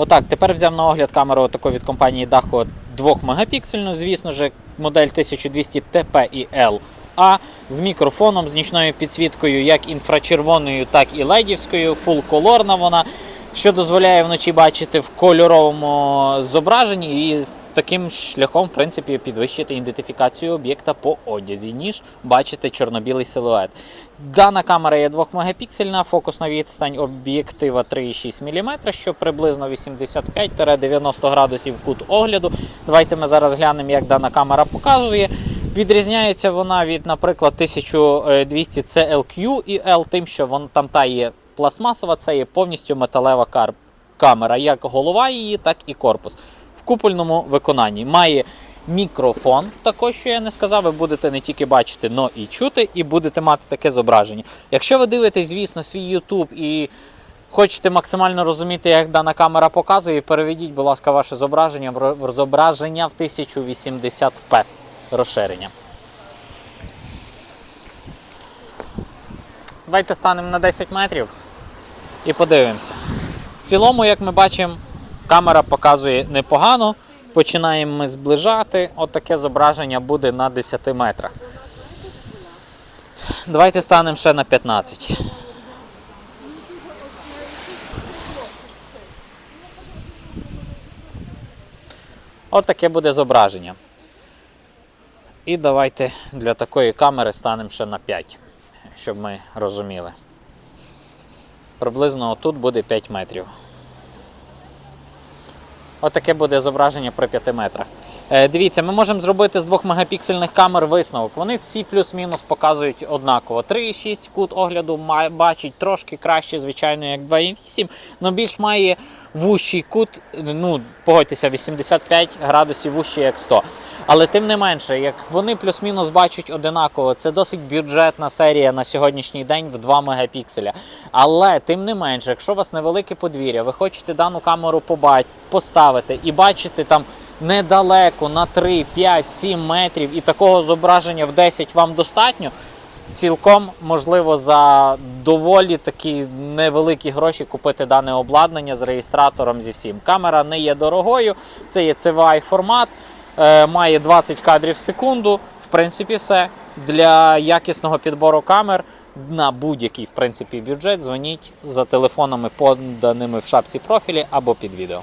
Отак, тепер взяв на огляд камеру таку від компанії Daho 2 мегапіксельну, звісно ж, модель 1200 TP і LA з мікрофоном, з нічною підсвіткою, як інфрачервоною, так і ледівською, фулколорна вона, що дозволяє вночі бачити в кольоровому зображенні. І таким шляхом, в принципі, підвищити ідентифікацію об'єкта по одязі, ніж бачити чорно-білий силует. Дана камера є 2 мегапіксельна, фокусна відстань об'єктива 3,6 мм, що приблизно 85-90 градусів кут огляду. Давайте ми зараз глянемо, як дана камера показує. Відрізняється вона від, наприклад, 1200 CLQ і L тим, що вон, там та є пластмасова, це є повністю металева камера, як голова її, так і корпус. Купольному виконанні має мікрофон, також що я не сказав, ви будете не тільки бачити, но і чути, і будете мати таке зображення. Якщо ви дивитесь, звісно, свій YouTube і хочете максимально розуміти, як дана камера показує, переведіть, будь ласка, ваше зображення в зображення в 1080p розширення. Давайте станемо на 10 метрів і подивимося. В цілому, як ми бачимо, камера показує непогано. Починаємо ми зближати. От зображення буде на 10 метрах. Давайте станемо ще на 15. От буде зображення. І давайте для такої камери станемо ще на 5, щоб ми розуміли. Приблизно тут буде 5 метрів. Отаке буде зображення при 5 метрах. Е, дивіться, ми можемо зробити з 2 мегапіксельних камер висновок. Вони всі плюс-мінус показують однаково. 3,6 кут огляду бачить трошки краще, звичайно, як 2,8, але більш має вущий кут, ну, погодьтеся, 85 градусів вущий, як 100. Але тим не менше, як вони плюс-мінус бачать одинаково, це досить бюджетна серія на сьогоднішній день в 2 мегапікселя. Але тим не менше, якщо у вас невелике подвір'я, ви хочете дану камеру поставити і бачити там недалеко на 3, 5, 7 метрів, і такого зображення в 10 вам достатньо. Цілком можливо за доволі такі невеликі гроші купити дане обладнання з реєстратором зі всім. Камера не є дорогою, це є CVI формат, е, має 20 кадрів в секунду. В принципі, все. Для якісного підбору камер на будь-який в принципі, бюджет дзвоніть за телефонами, поданими в шапці профілі або під відео.